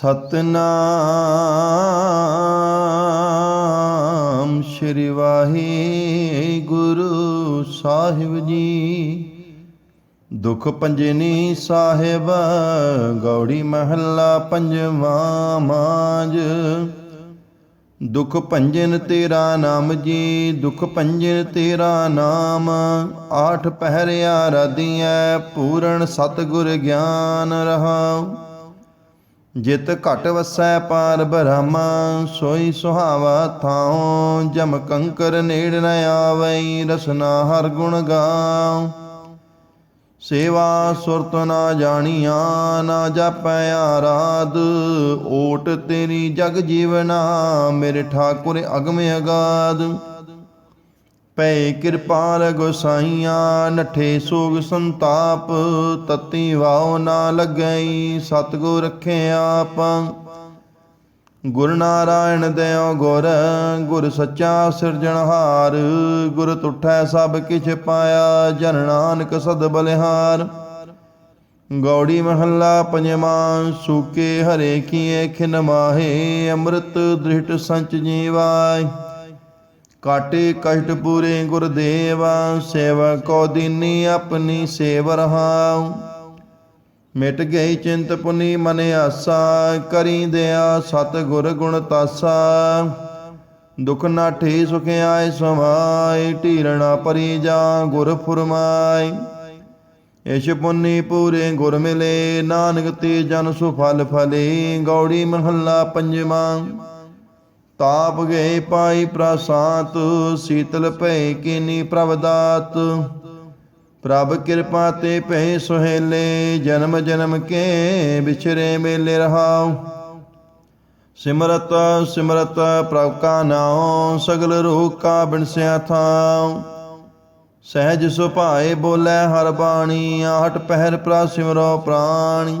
ਸਤਨਾਮ ਸ਼੍ਰੀ ਵਾਹਿਗੁਰੂ ਸਾਹਿਬ ਜੀ। ਦੁਖ ਪੰਜਨੀ ਸਾਹਿਬ, ਗੌੜੀ ਮਹੱਲਾ ਪੰਜਵਾਂ ਮਾਜ ਦੁਖ ਭੰਜਨ ਤੇਰਾ ਨਾਮ ਜੀ, ਦੁਖ ਭੰਜਨ ਤੇਰਾ ਨਾਮ। ਆਠ ਪਹਿਰਿਆ ਰਾਧੀਐ ਪੂਰਨ ਸਤਿਗੁਰ ਗਿਆਨ ਰਹਾਉ। ਜਿਤ ਘਟ ਵਸੈ ਪਾਰ ਬ੍ਰਹਮ, ਸੋਈ ਸੁਹਾਵਾ ਥਾਉ, ਜਮ ਕੰਕਰ ਨੇੜ ਨ ਆਵਈ, ਰਸਨਾ ਹਰ ਗੁਣ ਗਾਉ। ਸੇਵਾ ਸੁਰਤ ਨਾ ਜਾਣੀਆਂ, ਨਾ ਜਾਪੈ ਆਰਾਧ, ਓਟ ਤੇਰੀ ਜਗ ਜੀਵਨਾ, ਮੇਰੇ ਠਾਕੁਰ ਅਗਮ ਅਗਾਦ ਪੈ ਕਿਰਪਾਲ ਗੋਸਾਈਆਂ ਨਠੇ ਸੋਗ ਸੰਤਾਪ, ਤਤੀ ਵਾਉ ਨਾ ਲੱਗਈ, ਸਤਗੁਰ ਰੱਖੇ ਆਪ। ਗੁਰ ਨਾਰਾਇਣ ਦੇਉ ਗੁਰ ਗੁਰ ਸੱਚਾ ਸਿਰਜਣਹਾਰ ਗੁਰ ਤੁਠੈ ਸਭ ਕਿਛ ਪਾਇਆ, ਜਨ ਨਾਨਕ ਸਦ ਬਲਿਹਾਰ। ਗੌੜੀ ਮਹੱਲਾ ਪੰਜਵਾਂ, ਸੂਕੇ ਹਰੇ ਕੀਏ ਖਿਨ ਮਾਹੇ, ਅੰਮ੍ਰਿਤ ਦ੍ਰਿਸ਼ਟ ਸੰਚ ਜੀਵਾਇ ਕਾਟੇ ਕਸ਼ਟ ਪੂਰੇ ਗੁਰਦੇਵਾ, ਸੇਵਾ ਕੋ ਦੀਨੀ ਆਪਣੀ ਸੇਵ ਰਹਾਉ। ਮਿਟ ਗਈ ਚਿੰਤ ਪੁਨੀ ਮਨ ਆਸਾ, ਕਰੀ ਦਿਆ ਸਤ ਗੁਰ ਗੁਣ ਤਾਸਾ। ਦੁਖ ਨਾਠੇ ਸੁਖ ਆਏ ਸਮਾਈ ਢੀਰਣਾ ਪਰੀ ਜਾ ਗੁਰ ਫੁਰਮਾਈ ਇਸ਼ ਪੁੰਨੀ ਪੂਰੇ ਗੁਰ ਮਿਲੇ, ਨਾਨਕ ਤੇ ਜਨ ਸੁਫਲ ਫਲੇ, ਗੌੜੀ ਮਹੱਲਾ ਪੰਜਵਾਂ। ਤਾਪ ਗਏ ਪਾਈ ਪ੍ਰਸਾਤ, ਸੀਤਲ ਭੈ ਕੀਨੀ ਪ੍ਰਭ ਦਾਤ ਪ੍ਰਭ ਕਿਰਪਾ ਤੇ ਭੈ ਸੁਹੇਲੇ, ਜਨਮ ਜਨਮ ਕੇ ਵਿਛਰੇ ਮੇਲੇ ਰਹਾਉ। ਸਿਮਰਤ ਸਿਮਰਤ ਪ੍ਰਭ ਕਾ ਨਾਉ, ਸਗਲ ਰੂਹ ਕਾ ਬਿਨਸਿਆ ਥਾਉ। ਸਹਿਜ ਸੁਭਾਏ ਬੋਲੇ ਹਰ ਬਾਣੀ, ਆਹਟ ਪਹਿਰ ਪ੍ਰਾ ਸਿਮਰੋ ਪ੍ਰਾਣੀ।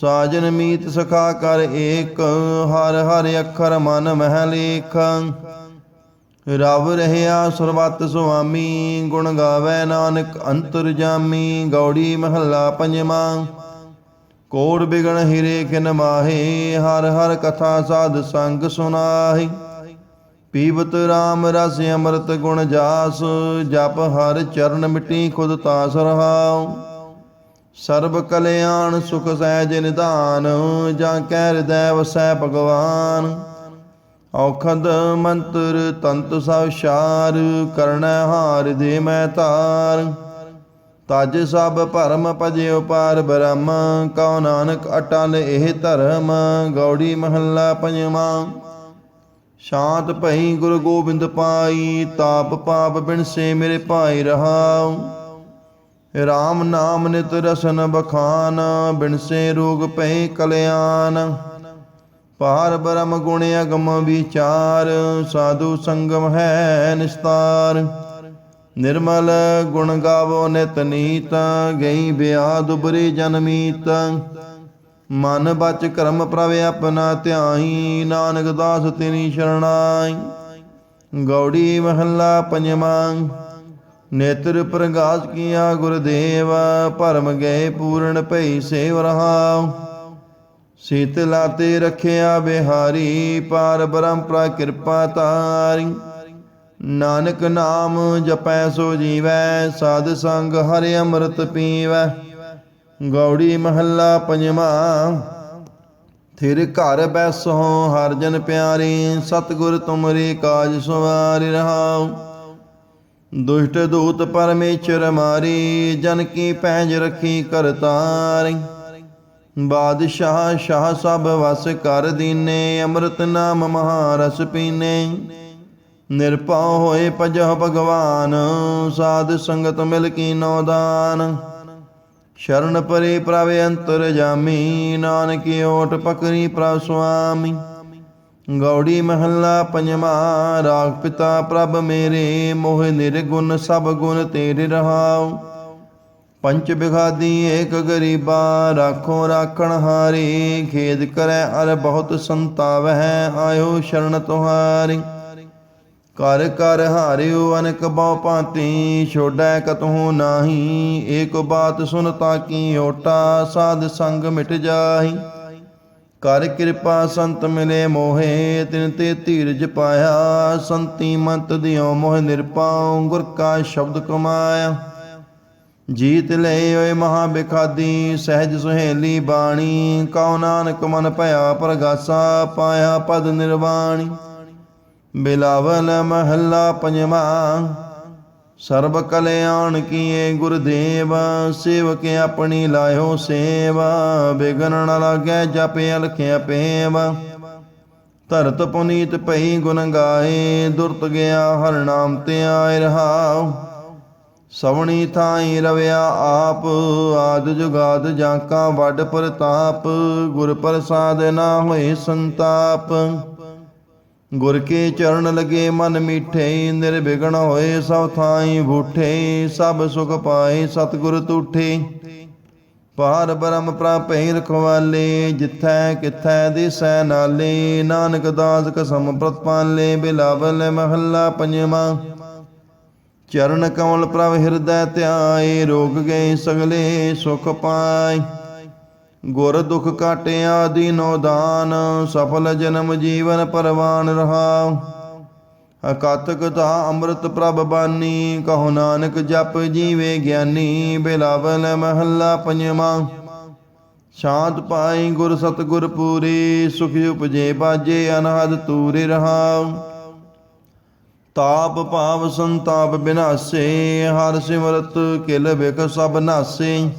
ਸਾਜਨ ਮੀਤ ਸਖਾ ਕਰ ਏਕ, ਹਰ ਹਰ ਅੱਖਰ ਮਨ ਮਹਿ ਲੇਖ। ਰਵ ਰਹਿਆ ਸਰਬੱਤ ਸੁਆਮੀ, ਗੁਣ ਗਾਵੇ ਨਾਨਕ ਅੰਤਰ ਜਾਮੀ, ਗੌੜੀ ਮਹੱਲਾ ਪੰਜਵਾਂ। ਕੋੜ ਬਿਗਣ ਹਿਰੇ ਕਿਨ ਮਾਹੇ, ਹਰ ਹਰ ਕਥਾ ਸਾਧ ਸੰਗ ਸੁਨਾਹੀ। ਪੀਵਤ RAM ਰਸ ਅੰਮ੍ਰਿਤ ਗੁਣ ਜਾਸ, ਜਪ ਹਰ ਚਰਨ ਮਿਟੀ ਖੁਦ ਤਾਸ ਰਹਾਉ। ਸਰਬ ਕਲਿਆਣ ਸੁਖ ਸਹਿਜ ਨਿਧਾਨ ਜਾਂ ਕਹਿ ਹਿਰਦੈ ਵਸੈ ਭਗਵਾਨ। ਔਖਦ ਮੰਤਰ ਤੰਤ ਸਭ ਸ਼ਾਰ ਕਰਣੈ ਹਾਰ ਦੇ ਮੈਂ ਤਾਰ ਤਜ ਸਭ ਭਰਮ ਭਜਿਓ ਪਾਰ ਬ੍ਰਹਮ, ਕਉ ਨਾਨਕ ਅਟਲ ਇਹ ਧਰਮ, ਗੌੜੀ ਮਹੱਲਾ ਪੰਜਵਾਂ। ਸ਼ਾਂਤ ਭਈ ਗੁਰੂ ਗੋਬਿੰਦ ਪਾਈ, ਤਾਪ ਪਾਪ ਬਿਨਸੇ ਮੇਰੇ ਭਾਈ ਰਹਾਉ। ਰਾਮ ਨਾਮ ਨਿਤ ਰਸਨ ਬਖਾਨ ਬਿਨਸੇ ਰੋਗ ਪਏ ਕਲਿਆਣ। ਪਾਰ ਬ੍ਰਹਮ ਗੁਣ ਅਗਮ ਵਿਚਾਰ, ਸਾਧੂ ਸੰਗਮ ਹੈ ਨਿਸਤਾਰ। ਨਿਰਮਲ ਗੁਣ ਗਾਵੋ ਨਿਤ ਨੀਤ, ਗਈ ਬਿਆਦ ਉਬਰੀ ਜਨਮੀਤ ਮਨ ਬਚ ਕਰਮ ਪ੍ਰਭ ਆਪਣਾ ਧਿਆਈ, ਨਾਨਕ ਦਾਸ ਤੇਰੀ ਸ਼ਰਣਾਈ। ਗੌੜੀ ਮਹੱਲਾ ਪੰਜਵਾਂ। ਨੇਤਰ ਪ੍ਰਗਾਸ ਕੀਆ ਗੁਰਦੇਵ, ਭਰਮ ਗਏ ਪੂਰਨ ਭਈ ਸੇਵ ਰਹਾਉ। ਸੀਤਲਾ ਤੇ ਰਖਿਆ ਬਿਹਾਰੀ, ਪਾਰ ਬ੍ਰਹਮ ਪ੍ਰਾ ਕਿਰਪਾ ਤਾਰੀ। ਨਾਨਕ ਨਾਮ ਜਪੈ ਸੋ ਜੀਵੈ, ਸਾਧ ਸੰਗ ਹਰਿ ਅੰਮ੍ਰਿਤ ਪੀਵੈ। ਗੌੜੀ ਮਹੱਲਾ ਪੰਜਵਾਂ, ਥਿਰ ਘਰ ਬੈਸੋ ਹਰ ਜਨ ਪਿਆਰੇ, ਸਤਿਗੁਰ ਤੁਮਰੇ ਕਾਜ ਸਵਾਰਿ ਰਹਾਉ। ਦੁਸ਼ਟ ਦੂਤ ਪਰਮੇਸ਼ਰ ਮਾਰੀ, ਜਨ ਕੀ ਪੈਜ ਰਖੀ ਕਰਤਾਰੀ ਬਾਦਸ਼ਾਹ ਸ਼ਾਹ ਸਭ ਵਸ ਕਰ ਦੀਨੇ, ਅੰਮ੍ਰਿਤ ਨਾਮ ਮਹਾਰਸ ਪੀਨੇ। ਨਿਰਭਉ ਹੋਏ ਭਜਹੁ ਭਗਵਾਨ, ਸਾਧ ਸੰਗਤ ਮਿਲ ਕੀ ਨੋ ਦਾਨ। ਸ਼ਰਨ ਪਰੇ ਪ੍ਰਭ ਅੰਤਰ ਜਾਮੀ, ਨਾਨਕੀ ਓਟ ਪਕਰੀ ਪ੍ਰਭ ਸੁਆਮੀ। ਗੌੜੀ ਮਹੱਲਾ ਪੰਜਵਾਂ, ਰਾਗ ਪਿਤਾ ਪ੍ਰਭ ਮੇਰੇ, ਮੋਹ ਨਿਰਗੁਣ ਸਭ ਗੁਣ ਤੇਰੇ ਰਹਾਉ। ਪੰਚ ਬਿਗਾਦੀ ਏਕ ਗਰੀਬਾ, ਰਾਖੋ ਰਾਖਣ ਹਾਰੇ, ਖੇਦ ਕਰੈ ਅਰ ਬਹੁਤ ਸੰਤਾਵਹਿ, ਆਇਓ ਸ਼ਰਨ ਤੁਹਾਰੀ। ਕਰ ਕਰ ਹਾਰਿਓ ਅਨਕ ਬਹੁ ਭਾਂਤੀ, ਛੋੜੈ ਕਤਹੂ ਨਾਹੀ, ਏਕ ਬਾਤ ਸੁਨ ਤਾਕੀ ਓਟਾ, ਸਾਧ ਸੰਗ ਮਿਟ ਜਾਹੀ। ਕਰ ਕਿਰਪਾ ਸੰਤ ਮਿਲੇ ਮੋਹੇ, ਤਿਨ ਤੇ ਧੀਰਜ ਪਾਇਆ। ਸੰਤੀ ਮੰਤ ਦਿਓ ਮੋਹ ਨਿਰਪਾਉ ਗੁਰ ਕਾ ਸ਼ਬਦ ਕਮਾਇਆ। ਜੀਤ ਲਏ ਓਏ ਮਹਾ ਬਿਖਾਦੀ, ਸਹਿਜ ਸੁਹੇਲੀ ਬਾਣੀ। ਕਉ ਨਾਨਕ ਮਨ ਭਇਆ ਪ੍ਰਗਾਸਾ, ਪਾਇਆ ਪਦ ਨਿਰਵਾਣੀ। ਬਿਲਾਵਲ ਮਹੱਲਾ ਪੰਜਵਾਂ ਸਰਬ ਕਲਿਆਣ ਕੀਏ ਗੁਰਦੇਵ, ਸੇਵਕ ਆਪਣੀ ਲਾਇਓ ਸੇਵਾ, ਬਿਗਨ ਨ ਲਾਗੈ ਜਪ ਅਲਖਿਆ ਪੇਵ। ਧਰਤ ਪੁਨੀਤ ਪਈ ਗੁਣ ਗਾਏ, ਦੁਰਤ ਗਿਆ ਹਰ ਨਾਮ ਤੇ ਆਇ ਰਹਾਉ। ਸਵਣੀ ਥਾਈ ਰਵਿਆ ਆਪ, ਆਦ ਜੁਗਾਦ ਜਾਂਕਾ ਵੱਡ ਪ੍ਰਤਾਪ, ਗੁਰ ਪ੍ਰਸਾਦ ਨਾ ਹੋਏ ਸੰਤਾਪ। ਗੁਰ ਕੇ ਚਰਨ ਲਗੇ ਮਨ ਮੀਠੇ, ਨਿਰਵਿਘਨ ਹੋਏ ਸਭ ਥਾਈ ਬੂਠੇ, ਸਭ ਸੁਖ ਪਾਏ ਸਤਿਗੁਰ ਤੂਠੇ। ਪਾਰ ਬ੍ਰਹਮ ਪ੍ਰਾਪੈ ਰਖਵਾਲੇ, ਜਿਥੈ ਕਿਥੈ ਦਿਸੈ ਨਾਲੇ, ਨਾਨਕ ਦਾਸ ਕਸਮ ਪ੍ਰਤਪਾਲੇ ਬਿਲਾਵਲ ਮਹੱਲਾ ਪੰਜਵਾਂ। ਚਰਨ ਕਮਲ ਪ੍ਰਭ ਹਿਰਦੈ ਧਿਆਏ, ਰੋਗ ਗਏ ਸਗਲੇ ਸੁਖ ਪਾਏ। ਗੁਰ ਦੁਖ ਕਾਟਿਆ ਦੀਨੋ ਦਾਨ, ਸਫਲ ਜਨਮ ਜੀਵਨ ਪਰਵਾਨ ਰਹਾ। ਅਕਤ ਕਥਾ ਅੰਮ੍ਰਿਤ ਪ੍ਰਭ ਬਾਨੀ, ਕਹੋ ਨਾਨਕ ਜਪ ਜੀਵੇ ਗਿਆਨੀ, ਬਿਲਾਵਲ ਮਹੱਲਾ ਪੰਜਵਾਂ। ਸ਼ਾਂਤ ਪਾਈ ਗੁਰ ਸਤਗੁਰ ਪੂਰੀ, ਸੁਖ ਉਪਜੇ ਬਾਜੇ ਅਨਹਦ ਤੂਰੇ ਰਹਾਉ ਤਾਪ ਭਾਵ ਸੰਤਾਪ ਬਿਨਾਸੇ, ਹਰ ਸਿਮਰਤ ਕਿਲ ਬਿਕ ਸਭ ਨਾਸੇ।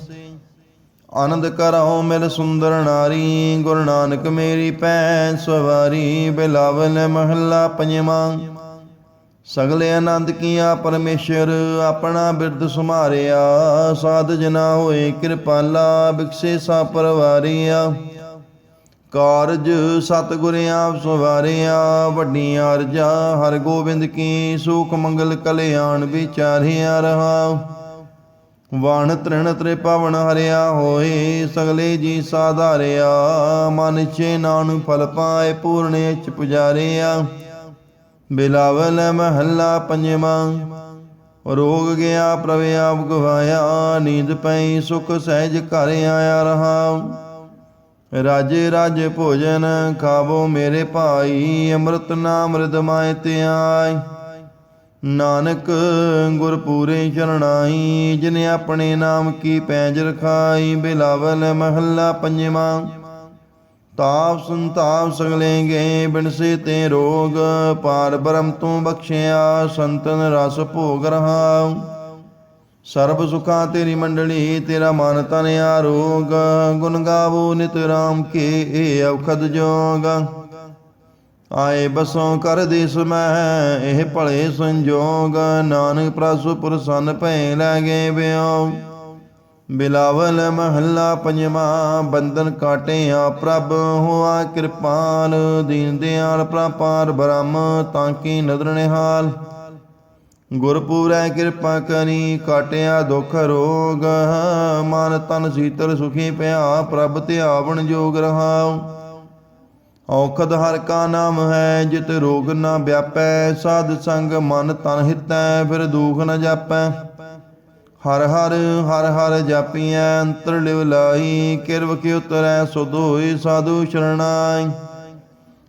ਆਨੰਦ ਕਰਹੁ ਮਿਲ ਸੁੰਦਰ ਨਾਰੀ, ਗੁਰੂ ਨਾਨਕ ਮੇਰੀ ਭੈਣ ਸਵਾਰੀ, ਬਿਲਾਵਲ ਮਹੱਲਾ ਪੰਜਵਾਂ। ਸਗਲੇ ਆਨੰਦ ਕੀਆ ਪਰਮੇਸ਼ਰ, ਆਪਣਾ ਬਿਰਦ ਸੁਮਾਰਿਆ ਸਾਧ ਜਨਾ ਹੋਏ ਕਿਰਪਾਲਾ, ਬਿਕਸੇ ਸਾ ਪਰਵਾਰੀਆ। ਕਾਰਜ ਸਤਿਗੁਰ ਆਪ ਸਵਾਰਿਆ, ਵੱਡੀਆਂ ਅਰਜਾ ਹਰ ਗੋਬਿੰਦ ਕੀ, ਸੁਖ ਮੰਗਲ ਕਲਿਆਣ ਵਿਚਾਰਿਆ ਰਹਾ। ਵਣ ਤ੍ਰਿਣ ਤ੍ਰਿ ਪਵਨ ਹਰਿਆ ਹੋਏ, ਸਗਲੇ ਜੀ ਸਾਧਾਰਿਆ। ਮਨ ਚੇ ਨਾਨੂ ਫਲ ਪਾਏ, ਪੂਰਨ ਚ ਪੁਜਾਰਿਆ। ਬਿਲਾਵਲ ਮਹੱਲਾ ਪੰਜਵਾਂ, ਰੋਗ ਗਿਆ ਪ੍ਰਭ ਆਪ ਗਵਾਇਆ, ਨੀਂਦ ਪਈ, ਸੁਖ ਸਹਿਜ ਘਰ ਆਇਆ ਰਹਾ। ਰਾਜੇ ਰਾਜੇ ਭੋਜਨ ਖਾਵੋ ਮੇਰੇ ਭਾਈ, ਅੰਮ੍ਰਿਤ ਨਾਮ ਰਿਦਮਾਇ ਤੇ ਆਈ ਨਾਨਕ ਗੁਰ ਪੂਰੇ ਚਰਣਾਈ, ਜਿਨ ਆਪਣੇ ਨਾਮ ਕੀ ਪੈਜ ਰਖਾਈ, ਬਿਲਾਵਲ ਮਹੱਲਾ ਪੰਜਵਾਂ। ਤਾਪ ਸੰਤਾਪ ਸਗਲੇ ਬਿਨਸੇ ਤੇ ਰੋਗ, ਪਾਰ ਬ੍ਰਹਮ ਤੂੰ ਬਖਸ਼ਿਆ, ਸੰਤਨ ਰਸ ਭੋਗ ਰਹਾ ਸਰਬ ਸੁਖਾਂ ਤੇਰੀ ਮੰਡਲੀ, ਤੇਰਾ ਮਨ ਤਨ ਆਰੋਗ, ਗੁਣ ਗਾਵੋ ਨਿਤ ਰਾਮ ਕੇ ਏ ਔਖਦ ਜੋਗ। ਆਏ ਬਸੋਂ ਕਰ ਦੇਸ ਮੈਂ, ਇਹ ਭਲੇ ਸੰਜੋਗ, ਨਾਨਕ ਪ੍ਰਸੁ ਪ੍ਰਸੰਨ ਭੈ ਲੈ ਗਏ ਬਿਓ ਬਿਲਾਵਲ ਮਹੱਲਾ ਪੰਜਵਾਂ, ਬੰਧਨ ਕਾਟਿਆ ਪ੍ਰਭ ਹੋਆ ਕਿਰਪਾਲ ਦੀਨ ਦਿਆਲ ਪ੍ਰਪਾਰ ਬ੍ਰਹਮ ਤਾਂ ਕੀ ਨਦਰ ਨਿਹਾਲ। ਗੁਰਪੂਰੈ ਕਿਰਪਾ ਕਰੀ, ਕਾਟਿਆ ਦੁਖ ਰੋਗ, ਮਨ ਤਨ ਸੀਤਲ ਸੁਖੀ ਪਿਆ, ਪ੍ਰਭ ਧਿਆਵਣ ਜੋਗ ਰਹਾਉ। ਔਖਦ ਹਰ ਕਾ ਨਾਮ ਹੈ, ਜਿਤ ਰੋਗ ਨਾ ਵਿਆਪੈ, ਸਾਧ ਸੰਗ ਮਨ ਤਨ ਹਿਤੈ ਫਿਰ ਦੁਖ ਨ ਜਾਪੈ। ਹਰ ਹਰ ਹਰ ਹਰ ਜਾਪੀਐ, ਅੰਤਰ ਲਿਵ ਲਾਈ ਕਿਰਵ ਕੀ ਉਤਰੈ ਸੁਧ ਹੋਈ ਸਾਧੂ ਸ਼ਰਣਾਈ।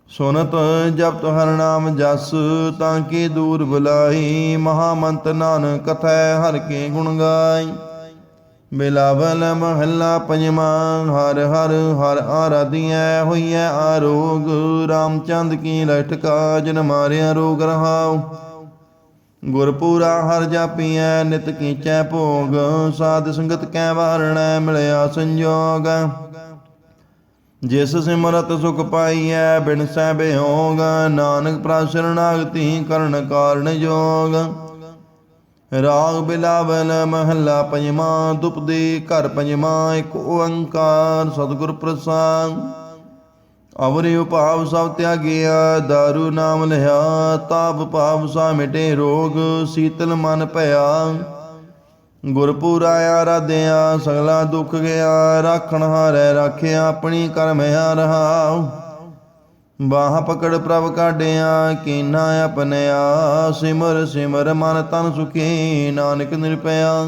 ਸੁਨਤ ਜਪਤ ਹਰ ਨਾਮ ਜਸ, ਤਾਂ ਕੀ ਦੂਰ ਬੁਲਾਈ ਮਹਾਮੰਤ ਨਾਨਕ ਕਥੈ, ਹਰ ਕੇ ਗੁਣ ਗਾਈ। ਬਿਲਾਵਲ ਮਹੱਲਾ ਪੰਜਵਾਂ, ਹਰ ਹਰ ਹਰ ਆਰਾਧੀਐ ਹੋਈਐ ਆਰੋਗ। ਰਾਮਚੰਦ ਕੀ ਲਟਕਾ ਜਨ ਮਾਰਿਆ ਰੋਗ ਰਹਾਉ। ਗੁਰਪੂਰਾ ਹਰ ਜਾਪੀਐ, ਨਿਤ ਕੀਚੈ ਭੋਗ। ਸਾਧ ਸੰਗਤ ਕੈ ਵਾਰਣੈ, ਮਿਲਿਆ ਸੰਜੋਗ। ਜਿਸ ਸਿਮਰਤ ਸੁਖ ਪਾਈਐ ਬਿਨ ਸੈ ਬਿਹੋਗ ਨਾਨਕ ਪ੍ਰਸਰਨਾਗਤੀ ਕਰਨ ਕਾਰਨ ਜੋਗ। ਰਾਗ ਬਿਲਾਵਲ ਮਹੱਲਾ ਪੰਜਵਾਂ ਦੁਪਦੇ ਘਰ ਪੰਜਵਾਂ, ਇੱਕ ਓੰਕਾਰ ਸਤਿਗੁਰ ਪ੍ਰਸਾਦ। ਅਵਰਿ ਉਪਾਵ ਸਭ ਤਿਆਗਿਆ ਦਾਰੂ ਨਾਮ ਲਿਆ, ਤਾਪ ਭਾਵ ਸਾ ਮਿਟੇ ਰੋਗ, ਸੀਤਲ ਮਨ ਭਇਆ। ਗੁਰਪੂਰਾ ਆਰਾਧਿਆ ਸਗਲਾ ਦੁੱਖ ਗਿਆ, ਰਾਖਣ ਹਾਰੈ, ਰਾਖਿਆ ਆਪਣੀ ਕਰਮ ਰਹਾਉ। ਬਾਹ ਪਕੜ ਪ੍ਰਭ ਕਾਢਿਆ, ਕੀਨਾ ਆਪਨਿਆ ਸਿਮਰ ਸਿਮਰ ਮਨ ਤਨ ਸੁਖੀ, ਨਾਨਕ ਨਿਰਪਿਆ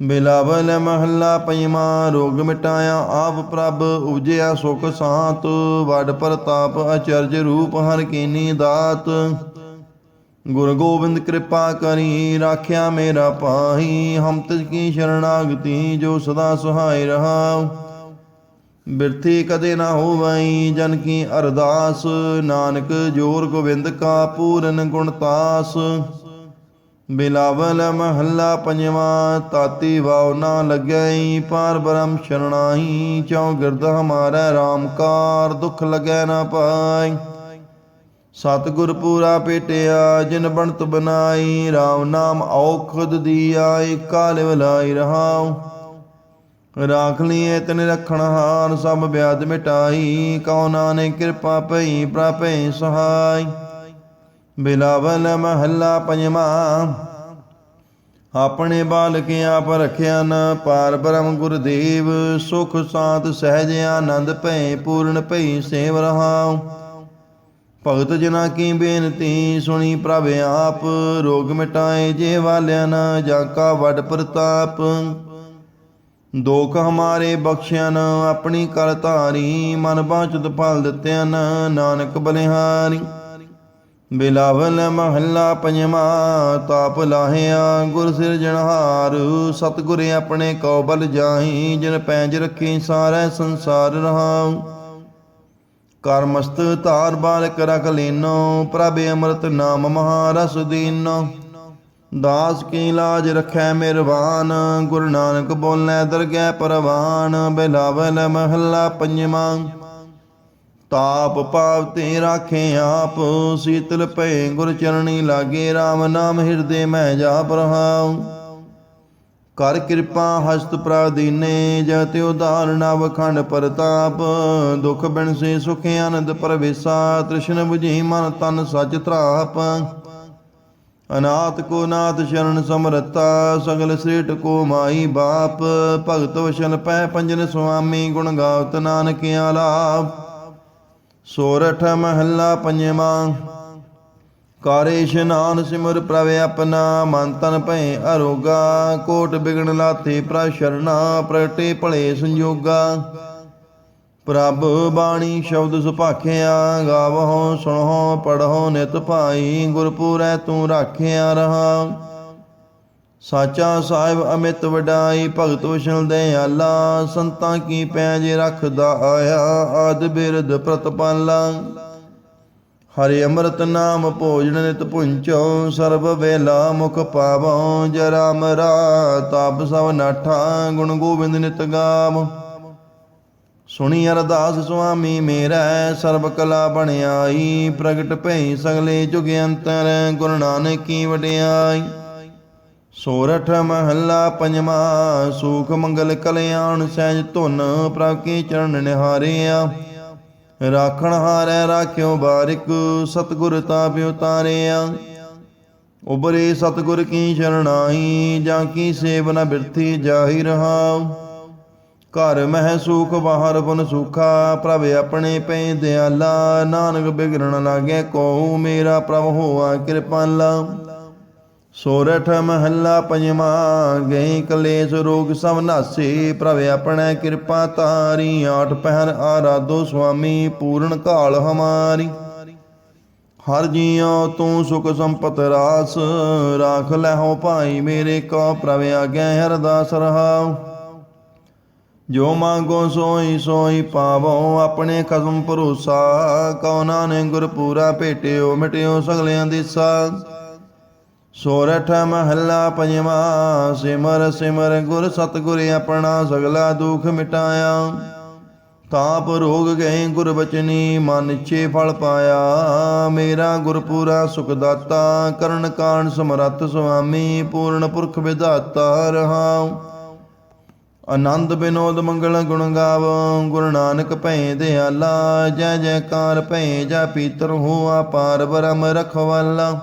ਬਿਲਾਵਲ ਮਹੱਲਾ ਪੰਜਵਾਂ ਰੋਗ ਮਿਟਾਇਆ ਆਪ ਪ੍ਰਭ ਉਜਿਆ ਸੁਖ ਸਾਤ। ਵਡ ਪ੍ਰਤਾਪ ਅਚਰਜ ਰੂਪ ਹਰ ਕੀਨੀ ਦਾਤ। ਗੁਰ ਗੋਬਿੰਦ ਕਿਰਪਾ ਕਰੀ, ਰਾਖਿਆ ਮੇਰਾ ਪਾਹੀ। ਹਮ ਤਿਸ ਕੀ ਸ਼ਰਣਾਗਤੀ, ਜੋ ਸਦਾ ਸਹਾਇ ਰਹਾ ਬਿਰਥੀ ਕਦੇ ਨਾ ਹੋਵਈ ਜਨ ਕੀ ਅਰਦਾਸ। ਨਾਨਕ ਜੋਰ ਗੋਬਿੰਦ ਕਾ ਪੂਰਨ ਗੁਣਤਾਸ ਬਿਲਾਵਲ ਮਹੱਲਾ ਪੰਜਵਾਂ, ਤਾਤੀ ਵਾਉ ਨਾ ਲੱਗਈ ਪਾਰ ਬ੍ਰਹਮ ਸ਼ਰਣਾਈ ਚਉ ਗਿਰਦ ਹਮਾਰਾ ਰਾਮਕਾਰ ਦੁਖ ਲਗੈ ਨਾ ਪਾਈ ਸਤਿਗੁਰ ਪੂਰਾ ਪੇਟਿਆ, ਜਿਨ ਬਣਤ ਬਨਾਈ RAM ਨਾਮ ਔਖਦ ਦੀਆ ਏਕਾ ਲਿਵ ਲਾਈ ਰਹਾਉ। ਰਾਖ ਲਈਏ ਤਨ ਰਖਣ ਹਾਰ, ਸਭ ਵਿਆਦ ਮਿਟਾਈ। ਕਉ ਨਾਨਕ ਕਿਰਪਾ ਪਈ ਪ੍ਰਪੈ ਸਹਾਈ। ਬਿਲਾਵਲ ਮਹੱਲਾ ਪੰਜਵਾਂ, ਆਪਣੇ ਬਾਲਕ ਆਪ ਰਖਿਆ ਨ ਪਾਰ ਬ੍ਰਹਮ ਗੁਰਦੇਵ, ਸੁਖ ਸਾਤ ਸਹਿਜ ਆਨੰਦ ਭੈ ਪੂਰਨ ਭੈ ਸੇਵ ਰਹਾਉ। ਭਗਤ ਜਨਾ ਕੀ ਬੇਨਤੀ, ਸੁਣੀ ਪ੍ਰਭ ਆਪ, ਰੋਗ ਮਿਟਾਏ ਜੇ ਵਾਲਿਆ ਨਾ, ਜਾ ਕਾ ਵੱਡ ਪ੍ਰਤਾਪ। ਦੋਖ ਹਮਾਰੇ ਬਖਸ਼ਿਆ ਨ, ਆਪਣੀ ਕਰ ਧਾਰੀ, ਮਨ ਬਾਚਤ ਫਲ ਦਿੱਤਿਆ ਨਾਨਕ ਬਲਿਹਾਰੀ। ਬਿਲਾਵਲ ਮਹੱਲਾ ਪੰਜਵਾਂ, ਤਾਪ ਲਾਹਿਆ ਗੁਰ ਸਿਰਜਣਹਾਰ ਸਤਿਗੁਰ ਆਪਣੇ ਕੋ ਬਲ ਜਾਹੀ, ਜਿਨ ਪੈਂਜ ਰੱਖੀ ਸਾਰੈ ਸੰਸਾਰ ਰਹਾਉ। ਕਰਮਸਤ ਧਾਰ ਬਾਲਕ ਰਖ ਲੀਨੋ, ਪ੍ਰਭ ਅੰਮ੍ਰਿਤ ਨਾਮ ਮਹਾਰਸ ਦੀਨੋ। ਦਾਸ ਕੀ ਲਾਜ ਰਖੈ ਮਿਰਵਾਨ, ਗੁਰੂ ਨਾਨਕ ਬੋਲੇ ਦਰਗਹਿ ਪਰਵਾਨ, ਬਿਲਾਵਲ ਮਹੱਲਾ ਪੰਜਵਾਂ। ਤਾਪ ਪਾਵ ਤੇ ਰਾਖੇ ਆਪ, ਸੀਤਲ ਭੈ ਗੁਰ ਚਰਣੀ ਲਾਗੇ RAM ਨਾਮ ਹਿਰਦੇ ਮੈਂ ਜਾਪ ਰਹਾਉ ਕਰ ਕਿਰਪਾ ਹਸਤ ਪ੍ਰਾਦੀਨੇ ਜਤਿ ਉਦਾਰ ਨਵ ਖੰਡ ਪ੍ਰਤਾਪ। ਦੁਖ ਬਿਨ ਸੇ ਸੁਖ ਆਨੰਦ ਪਰਵੇਸਾ, ਤ੍ਰਿਸ਼ਨ 부ਝੀ ਮਨ ਤਨ ਸਚ ਤਰਾਪ ਅਨਾਥ ਕੋ ਨਾਥ ਸ਼ਰਨ ਸਮਰਤਾ ਸਗਲ ਸ੍ਰੇਟ ਕੋ ਮਾਈ ਬਾਪ, ਭਗਤ ਵਸ਼ਨ ਪੈ ਪੰਜਨ ਸੁਆਮੀ ਗੁਣ ਗਾਵਤ ਨਾਨਕ ਆਲਾਪ ਸੋਰਠ ਮਹੱਲਾ ਪੰਜਵਾਂ ਕਾਰੇ ਇਸ਼ਨਾਨ ਸਿਮਰ ਪ੍ਰਭ ਆਪਣਾ, ਮਨ ਤਨ ਭੈ ਅਰੋਗਾ, ਕੋਟ ਬਿਗਣ ਲਾਥੇ ਪ੍ਰਭ ਪ੍ਰਗਟੇ ਭਲੇ ਸੰਜੋਗਾ। ਪ੍ਰਭ ਬਾਣੀ ਸ਼ਬਦ ਸੁਭਾਖਿਆ, ਗਾਵਹੁ, ਸੁਣਹੁ, ਪੜਹੁ, ਨਿਤ ਭਾਈ, ਗੁਰਪੂਰੈ ਤੂੰ ਰਾਖਿਆ ਰਹਾ। ਸਾਚਾ ਸਾਹਿਬ ਅਮਿਤ ਵਡਾਈ, ਭਗਤ ਵਿਸ਼ਲ ਦਿਆਲਾ ਸੰਤਾਂ ਕੀ ਪੈਜ ਰੱਖਦਾ ਆਇਆ, ਆਦ ਬਿਰਧ ਪ੍ਰਤਪਾਲਾ। ਹਰਿ ਅੰਮ੍ਰਿਤ ਨਾਮ ਭੋਜਨ ਨਿਤ ਪੁੰਚੋ ਸਰਬ ਵੇਲਾ ਮੁਖ ਪਾਵੋ, ਜਰਾ ਮਰਾ, ਤਾਪ ਸਭ ਨਾਠਾ, ਗੁਣ ਗੋਬਿੰਦ ਨਿਤ ਗਾਵ। ਸੁਣੀ ਅਰਦਾਸ ਸੁਆਮੀ, ਮੇਰਾ ਸਰਬ ਕਲਾ ਬਣਾਈ ਪ੍ਰਗਟ ਭਈ ਸਗਲੇ ਜੁਗ ਅੰਤਰ ਗੁਰੂ ਨਾਨਕ ਵਡਿਆਈ। ਸੋਰਠ ਮਹੱਲਾ ਪੰਜਵਾਂ, ਸੂਖ ਮੰਗਲ ਕਲਿਆਣ ਸਹਿਜ ਧੁਨ ਪ੍ਰਭ ਕੀ ਚਰਨ ਨਿਹਾਰਿਆ। ਰਾਖਣ ਹਾਰੈ ਰਾਖਿਓ ਬਾਰਿਕ, ਸਤਗੁਰ ਤਾਪ ਉਤਾਰਿਆ ਉਬਰੇ ਸਤਗੁਰ ਕੀ ਸ਼ਰਣਾਈ, ਜਾਂ ਕੀ ਸੇਵ ਨ ਬਿਰਥੀ ਜਾਹੀ ਰਹਾਉ। ਘਰ ਮਹਿ ਸੁਖ ਬਾਹਰ ਬਨ ਸੁਖਾ। ਪ੍ਰਭ ਆਪਣੇ ਪੈ ਦਿਆਲਾ, ਨਾਨਕ ਬਿਗੜਨ ਲਾਗੇ ਕੋ ਮੇਰਾ ਪ੍ਰਭ ਹੋਆ ਕਿਰਪਾਲਾ। ਸੋਰਠ ਮਹੱਲਾ ਪੰਜਵਾਂ ਗਏ ਕਲੇਸ਼ ਰੋਗ ਸਭ ਨਾਸੇ। ਪ੍ਰਭ ਆਪਣੇ ਕਿਰਪਾ ਤਾਰੀ ਆਠ ਪਹਿਰ ਆਰਾਧੋ ਸੁਆਮੀ, ਪੂਰਨ ਕਾਲ ਹਮਾਰੀ। ਹਰ ਜੀਉ ਤੂੰ ਸੁਖ ਸੰਪਤ ਰਾਸ, ਰਾਖ ਲੈ ਹੋ ਭਾਈ ਮੇਰੇ ਕੋ। ਪ੍ਰਭ ਆਗੇ ਹਰਦਾਸ ਰਹਾਉ। ਜੋ ਮੰਗੋ ਸੋਈ ਸੋਈ ਪਾਵੋ, ਆਪਣੇ ਖਸਮ ਭਰੋਸਾ ਕਉ ਨਾਨਕ ਗੁਰ ਪੂਰਾ ਭੇਟਿਓ, ਮਿਟਿਓ ਸਗਲਿਆਂ ਦਿਸਾ ਸੋਰਠ ਮਹੱਲਾ ਪੰਜਵਾਂ, ਸਿਮਰ ਸਿਮਰ ਗੁਰ ਸਤਗੁਰ ਆਪਣਾ ਸਗਲਾ ਦੁਖ ਮਿਟਾਇਆ। ਤਾਪ ਰੋਗ ਗਏ ਗੁਰ ਬਚਨੀ, ਮਨ ਇੱਛੇ ਫਲ ਪਾਇਆ। ਮੇਰਾ ਗੁਰਪੂਰਾ ਸੁਖ ਦਾਤਾ, ਕਰਨ ਕਾਣ ਸਮਰੱਥ ਸੁਆਮੀ, ਪੂਰਨ ਪੁਰਖ ਵਿਧਾਤਾ ਰਹਾਉ। ਆਨੰਦ ਬਿਨੋਦ ਮੰਗਲ ਗੁਣ ਗਾਵੋ, ਗੁਰੂ ਨਾਨਕ ਭੈ ਦਿਆਲਾ, ਜੈ ਜੈਕਾਰ ਭੈ ਜਾ ਪੀਤਰ ਹੋਆ ਪਾਰ ਬ੍ਰਹਮ ਰਖਵਾਲਾ।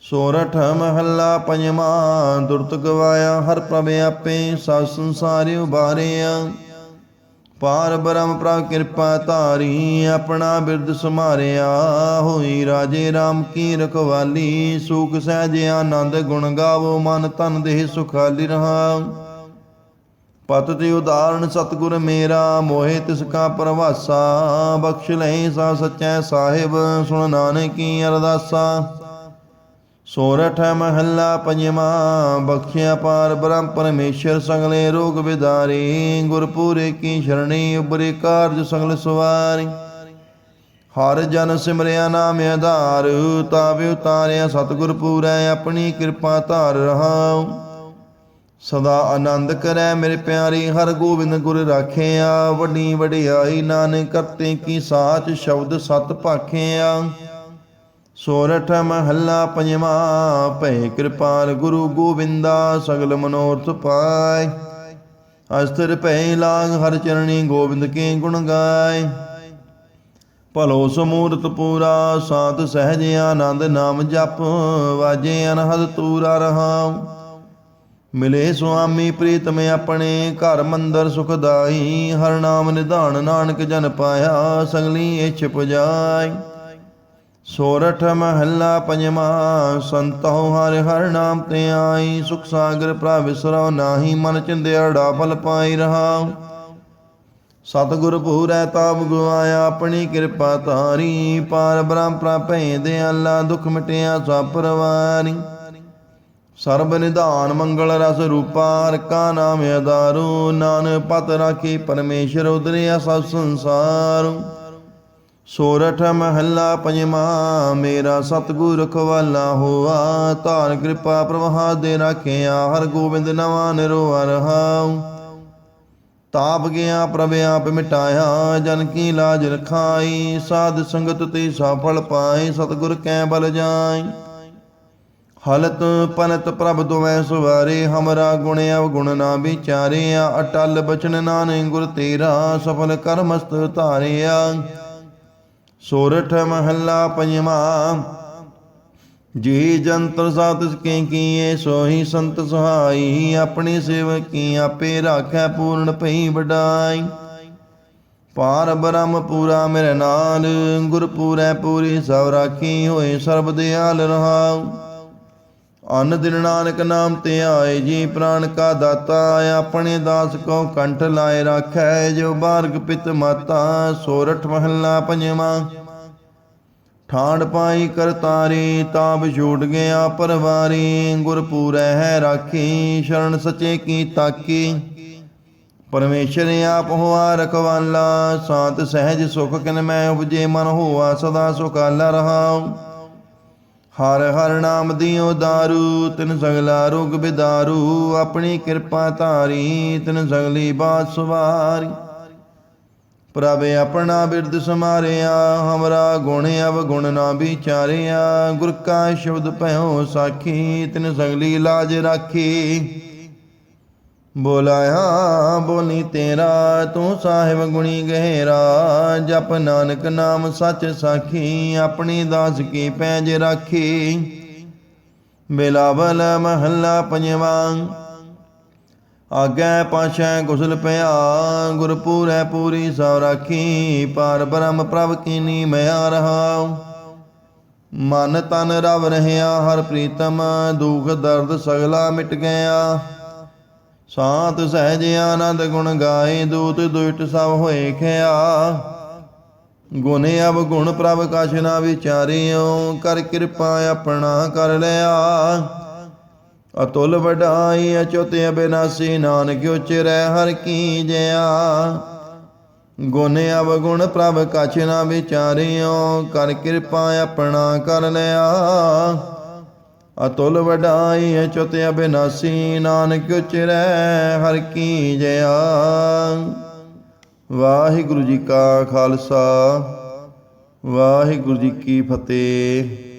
ਸੋਰਠ ਮਹੱਲਾ ਪੰਜਵਾਂ, ਦੁਰਤ ਗਵਾਇਆ ਹਰ ਪ੍ਰਭ ਆਪੇ, ਸਭ ਸੰਸਾਰਿ ਉਬਾਰਿਆ। ਪਾਰ ਬ੍ਰਹਮ ਪ੍ਰਭ ਕਿਰਪਾ ਧਾਰੀ, ਆਪਣਾ ਬਿਰਦ ਸਮਾਰਿਆ ਹੋਈ ਰਾਜੇ RAM ਕੀ ਰਖਵਾਲੀ, ਸੂਖ ਸਹਿਜ ਆਨੰਦ ਗੁਣ ਗਾਵੋ, ਮਨ ਤਨ ਦੇਹ ਸੁਖਾਲੀ ਰਹਾ। ਪਤ ਤੇ ਉਦਾਹਰਣ ਸਤਿਗੁਰ ਮੇਰਾ, ਮੋਹਿ ਤਿਸ ਕਾ ਪ੍ਰਵਾਸਾ, ਬਖਸ਼ ਲੈ ਸਾ ਸਚੈ ਸਾਹਿਬ, ਸੁਣ ਨਾਨਕੀ ਅਰਦਾਸਾ। ਸੋਰਠ ਮਹੱਲਾ ਪੰਜਵਾਂ, ਬਖਸ਼ਿਆ ਪਾਰ ਬ੍ਰਹਮ ਪਰਮੇਸ਼ਰ, ਸੰਗਲੇ ਰੋਗ ਵਿਦਾਰੀ, ਗੁਰਪੂਰੇ ਕੀ ਸ਼ਰਣੀ, ਉਬਰੇ ਕਾਰਜ ਸੰਗਲ ਸਵਾਰੀ। ਹਰ ਜਨ ਸਿਮਰਿਆ ਨਾਮ ਆਧਾਰ, ਤਾਵੇ ਉਤਾਰਿਆ ਸਤਿਗੁਰ ਪੂਰੈ, ਆਪਣੀ ਕਿਰਪਾ ਧਾਰ ਰਹਾਉ। ਸਦਾ ਆਨੰਦ ਕਰੈ ਮੇਰੇ ਪਿਆਰੀ, ਹਰ ਗੋਬਿੰਦ ਗੁਰ ਰਾਖਿਆ। ਵੱਡੀ ਵਡਿਆਈ ਨਾਨਕ, ਕਰਤੇ ਕੀ ਸਾਚ ਸ਼ਬਦ ਸਤ ਭਾਖਿਆ ਸੋਰਠ ਮਹੱਲਾ ਪੰਜਵਾਂ ਭੈ ਕਿਰਪਾਲ ਗੁਰੂ ਗੋਬਿੰਦਾ, ਸਗਲ ਮਨੋਰਥ ਪਾਏ। ਅਸਤਰ ਭੈ ਲਾਗ, ਹਰ ਚਰਣੀ ਗੋਬਿੰਦ ਕੇ ਗੁਣ ਗਾਏ। ਭਲੋ ਸਮੂਰਤ ਪੂਰਾ ਸਾਤ ਸਹਿਜ ਆਨੰਦ ਨਾਮ ਜਪ, ਵਾਜੇ ਅਨਹਦ ਤੂਰਾ ਰਹਾਉ। ਮਿਲੇ ਸੁਆਮੀ ਪ੍ਰੀਤਮ ਆਪਣੇ ਘਰ ਮੰਦਰ ਸੁਖਦਾਈ ਹਰ ਨਾਮ ਨਿਧਾਨ ਨਾਨਕ ਜਨ ਪਾਇਆ, ਸਗਲੀ ਇਛ ਪੁਜਾਈ ਸੋਰਠ ਮਹੱਲਾ ਪੰਜਵਾਂ, ਸੰਤੋ ਹਰਿ ਹਰ ਨਾਮ ਤੇ ਆਈ, ਸੁਖ ਸਾਗਰ ਪ੍ਰਭ ਵਿਸਰੋ ਨਾਹੀ, ਮਨ ਚਿੰਦਿਆੜਾ ਫਲ ਪਾਈ ਰਹਾ ਸਤਿਗੁਰ ਪੂਰੈ ਤਾਪ ਗੁਆਇਆ, ਆਪਣੀ ਕਿਰਪਾ ਤਾਰੀ ਪਾਰ ਬ੍ਰਹਮ ਪ੍ਰਾਪੈ ਦੇ ਅੱਲਾ ਦੁਖ ਮਿਟਿਆ ਸਭ ਪਰਵਾਰੀ। ਸਰਬ ਨਿਧਾਨ ਮੰਗਲ ਰਸ ਰੂਪਾ ਹਰ ਕਾ ਨਾਮ ਅਦਾਰੂ ਨਾਨਕ ਪਤ ਰਾਖੀ ਪਰਮੇਸ਼ਰ ਉਦਰਿਆ ਸਭ ਸੰਸਾਰ। ਸੋਰਠ ਮਹੱਲਾ ਪੰਜਵਾਂ, ਮੇਰਾ ਸਤਿਗੁਰ ਰਖਵਾਲਾ ਹੋਆ, ਧਾਰ ਕਿਰਪਾ ਪ੍ਰਵਾਹ ਦੇ ਰਾਖਿਆ, ਹਰ ਗੋਬਿੰਦ ਨਵਾਂ ਨਿਰੋਵ ਰਹਾਉ। ਤਾਪ ਗਿਆ, ਪ੍ਰਭ ਆਪ ਮਿਟਾਇਆ, ਜਨ ਕੀ ਲਾਜ ਰਖਾਈ, ਸਾਧ ਸੰਗਤ ਤੇ ਸਫਲ ਪਾਏ, ਸਤਿਗੁਰ ਕੈ ਬਲ ਜਾਈ ਹਲਤ ਪਨਤ ਪ੍ਰਭ ਦੁਵੈ ਸੁਵਾਰੇ, ਹਮਰਾ ਗੁਣ ਅਵਗੁਣ ਨਾ ਵਿਚਾਰਿਆ, ਅਟਲ ਬਚਨ ਨਾਨਕ ਗੁਰ ਤੇਰਾ, ਸਫਲ ਕਰਮਸਤ ਧਾਰਿਆ। ਸੋਰਠ ਮਹੱਲਾ ਪੰਜਵਾਂ, ਜੀ ਜੰਤਰ ਸਾਤਿਸ ਕੇ ਕੀਏ, ਸੋਹੀ ਸੰਤ ਸਹਾਈ, ਆਪਣੀ ਸੇਵਕ ਕੀ ਆਪੇ ਰਾਖੈ ਪੂਰਨ ਪਈ ਵਡਾਈ। ਪਾਰ ਬ੍ਰਹਮ ਪੂਰਾ ਮੇਰੇ ਨਾਲ ਗੁਰ ਪੂਰੈ ਪੂਰੀ ਸਭ ਰਾਖੀ ਹੋਏ, ਸਰਬ ਦਿਆਲ ਰਹਾਉ। ਅਨ ਦਿਨ ਨਾਨਕ ਨਾਮ ਤੇ ਆਏ, ਜੀ ਪ੍ਰਾਨ ਕਾ ਦਾਤਾ ਆਪਣੇ ਦਾਸ ਕੋ ਕੰਠ ਲਾਏ ਰਾਖੈ, ਜੋ ਬਾਰਗ ਪਿਤ ਮਾਤਾ, ਸੋਰਠ ਮਹੱਲਾ ਪੰਜਵਾਂ। ਠਾਂਡ ਪਾਈ ਕਰਤਾਰੀ ਤਾਪ ਛੂਟ ਗਿਆ ਪਰਵਾਰੀ, ਗੁਰ ਹੈ ਰਾਖੀ, ਸ਼ਰਨ ਸਚੇ ਕੀ ਤਾਕੀ। ਪਰਮੇਸ਼ਰ ਆਪ ਹੋਆ ਰਖਵਾਲਾ ਸਾਤ ਸਹਿਜ ਸੁਖ ਕਿਨ ਮੈਂ ਉਪਜੇ, ਮਨ ਹੋਆ ਸਦਾ ਸੁਖਾਲਾ ਰਹਾਉ। ਹਰ ਹਰ ਨਾਮ ਦਿਓ ਦਾਰੂ, ਤਿਨ ਸਗਲਾ ਰੋਗ ਬਿਦਾਰੂ, ਆਪਣੀ ਕਿਰਪਾ ਧਾਰੀ, ਤਿਨ ਸਗਲੀ ਬਾਤ ਸਵਾਰੀ। ਪ੍ਰਭ ਆਪਣਾ ਬਿਰਦ ਸਮਾਰਿਆ, ਹਮਰਾ ਗੁਣ ਅਵਗੁਣ ਨਾ ਵਿਚਾਰਿਆ, ਗੁਰ ਕਾ ਸ਼ਬਦ ਭਇਓ ਸਾਖੀ, ਤਿਨ ਸਗਲੀ ਲਾਜ ਰਾਖੀ। ਬੋਲਾਇਆ, ਬੋਲੀ ਤੇਰਾ, ਤੂੰ ਸਾਹਿਬ ਗੁਣੀ ਗਹਿਰਾ। ਜਪ ਨਾਨਕ ਨਾਮ ਸੱਚ ਸਾਖੀ, ਆਪਣੀ ਦਾਸ ਕੀ ਪੈਜ ਰਾਖੀ। ਬਿਲਾਵਲ ਮਹੱਲਾ ਪੰਜਵਾਂ। ਆਗੇ ਪਾਸ਼ੈ ਗੁਸਲ ਪਿਆ, ਗੁਰਪੂਰੈ ਪੂਰੀ ਸਭ ਰਾਖੀ। ਪਾਰ ਬ੍ਰਹਮ ਪ੍ਰਭ ਕੀਨੀ ਮਿਆ ਰਹਾ। ਮਨ ਤਨ ਰਵ ਰਹਿਆ, ਹਰ ਪ੍ਰੀਤਮ ਦੁਖ ਦਰਦ ਸਗਲਾ ਮਿਟ ਗਿਆ। ਸਾਤ ਸਹਿਜ ਆਨੰਦ ਗੁਣ ਗਾਏ, ਦੂਤ ਦੁਇਟ ਸਭ ਹੋਏ ਖਿਆ। ਗੁਣ ਅਬ ਗੁਣ ਪ੍ਰਭ ਕਛ ਨਾ ਵਿਚਾਰਿਓ, ਕਰ ਕਿਰਪਾ ਆਪਣਾ ਕਰ ਲਿਆ। ਅਤੁਲ ਵਡਾਈ ਅਚੁਤ ਅਬਿਨਾਸੀ, ਨਾਨਕ ਉਚਰੈ ਹਰ ਕੀ ਜਿਆ। ਗੁਣ ਅਵਗੁਣ ਪ੍ਰਭ ਕਛ ਨਾ ਵਿਚਾਰਿਓ, ਕਰ ਕਿਰਪਾ ਆਪਣਾ ਕਰ ਲਿਆ। ਅਤੁਲ ਵਡਾਈ ਅਚੁਤ ਅਬਿਨਾਸੀ ਨਾਨਕ ਉਚਰੈ ਹਰ ਕੀ ਜਯਾ ਵਾਹਿਗੁਰੂ ਜੀ ਕਾ ਖਾਲਸਾ, ਵਾਹਿਗੁਰੂ ਜੀ ਕੀ ਫਤਿਹ।